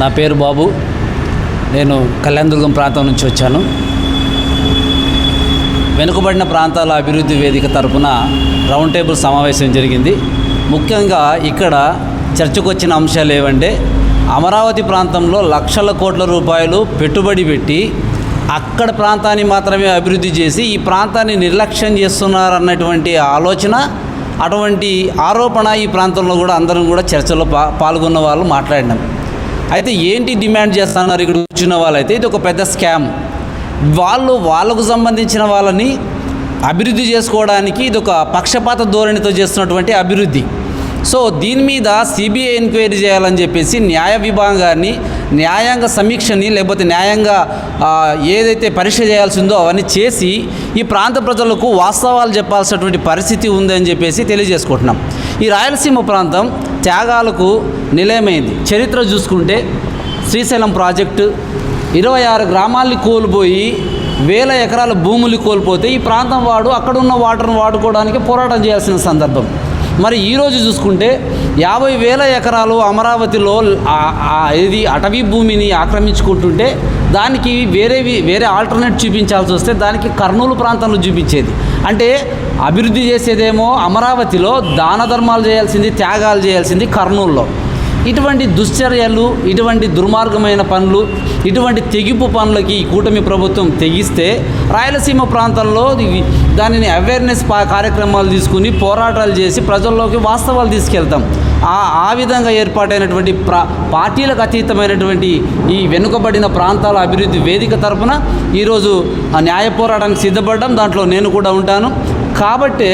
నా పేరు బాబు. నేను కళ్యాణదుర్గం ప్రాంతం నుంచి వచ్చాను. వెనుకబడిన ప్రాంతాల అభివృద్ధి వేదిక తరపున రౌండ్ టేబుల్ సమావేశం జరిగింది. ముఖ్యంగా ఇక్కడ చర్చకు వచ్చిన అంశాలు ఏవంటే అమరావతి ప్రాంతంలో లక్షల కోట్ల రూపాయలు పెట్టుబడి పెట్టి అక్కడ ప్రాంతాన్ని మాత్రమే అభివృద్ధి చేసి ఈ ప్రాంతాన్ని నిర్లక్ష్యం చేస్తున్నారన్నటువంటి ఆలోచన అటువంటి ఆరోపణ ఈ ప్రాంతంలో కూడా అందరం కూడా చర్చలో పా పాల్గొన్న వాళ్ళు మాట్లాడినాం. అయితే ఏంటి డిమాండ్ చేస్తున్నారు ఇక్కడ కూర్చున్న వాళ్ళైతే? ఇది ఒక పెద్ద స్కామ్. వాళ్ళు వాళ్ళకు సంబంధించిన వాళ్ళని అభివృద్ధి చేసుకోవడానికి ఇది ఒక పక్షపాత ధోరణితో చేస్తున్నటువంటి అభివృద్ధి. సో దీని మీద సిబిఐ ఎంక్వైరీ చేయాలని చెప్పేసి న్యాయ విభాగాన్ని న్యాయాంగ సమీక్షని లేకపోతే న్యాయంగా ఏదైతే పరీక్ష చేయాల్సిందో అవన్నీ చేసి ఈ ప్రాంత ప్రజలకు వాస్తవాలు చెప్పాల్సినటువంటి పరిస్థితి ఉందని చెప్పేసి తెలియజేసుకుంటున్నాం. ఈ రాయలసీమ ప్రాంతం త్యాగాలకు నిలయమైంది. చరిత్ర చూసుకుంటే శ్రీశైలం ప్రాజెక్టు ఇరవై ఆరు గ్రామాల్ని కోల్పోయి వేల ఎకరాల భూములు కోల్పోతే ఈ ప్రాంతం వాడు అక్కడున్న వాటర్ను వాడుకోవడానికి పోరాటం చేయాల్సిన సందర్భం. మరి ఈరోజు చూసుకుంటే యాభై వేల ఎకరాలు అమరావతిలో ఇది అటవీ భూమిని ఆక్రమించుకుంటుంటే దానికి వేరే వేరే ఆల్టర్నేట్ చూపించాల్సి వస్తే దానికి కర్నూలు ప్రాంతంలో చూపించేది. అంటే అభివృద్ధి చేసేదేమో అమరావతిలో దాన ధర్మాలు చేయాల్సింది త్యాగాలు చేయాల్సింది కర్నూలులో. ఇటువంటి దుశ్చర్యలు ఇటువంటి దుర్మార్గమైన పనులు ఇటువంటి తెగింపు పనులకి ఈ కూటమి ప్రభుత్వం తెగిస్తే రాయలసీమ ప్రాంతంలో దానిని అవేర్నెస్ కార్యక్రమాలు తీసుకుని పోరాటాలు చేసి ప్రజల్లోకి వాస్తవాలు తీసుకెళ్తాం. ఆ ఆ విధంగా ఏర్పాటైనటువంటి ప్రా పార్టీలకు అతీతమైనటువంటి ఈ వెనుకబడిన ప్రాంతాల అభివృద్ధి వేదిక తరపున ఈరోజు ఆ న్యాయ పోరాటానికి సిద్ధపడడం. దాంట్లో నేను కూడా ఉంటాను. కాబట్టే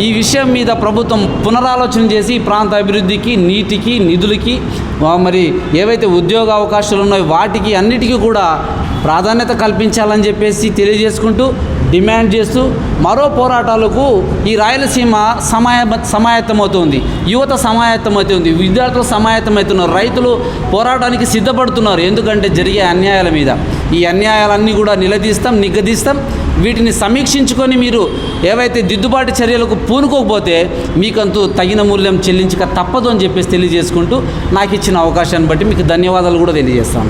ఈ విషయం మీద ప్రభుత్వం పునరాలోచన చేసి ఈ ప్రాంత అభివృద్ధికి నీటికి నిధులకి మరి ఏవైతే ఉద్యోగ అవకాశాలు ఉన్నాయో వాటికి అన్నిటికీ కూడా ప్రాధాన్యత కల్పించాలని చెప్పేసి తెలియజేసుకుంటూ డిమాండ్ చేస్తూ మరో పోరాటాలకు ఈ రాయలసీమ సమాయ సమాయత్తమవుతుంది. యువత సమాయత్తమవుతుంది. విద్యార్థులు సమాయత్తమవుతున్నారు. రైతులు పోరాటానికి సిద్ధపడుతున్నారు. ఎందుకంటే జరిగే అన్యాయాల మీద. ఈ అన్యాయాలన్నీ కూడా నిలదీస్తాం నిగ్గదీస్తాం. వీటిని సమీక్షించుకొని మీరు ఏవైతే దిద్దుబాటు చర్యలకు పూనుకోకపోతే మీకంతూ తగిన మూల్యం చెల్లించక తప్పదు అని చెప్పేసి తెలియజేసుకుంటూ నాకు ఇచ్చిన అవకాశాన్ని బట్టి మీకు ధన్యవాదాలు కూడా తెలియజేస్తాను.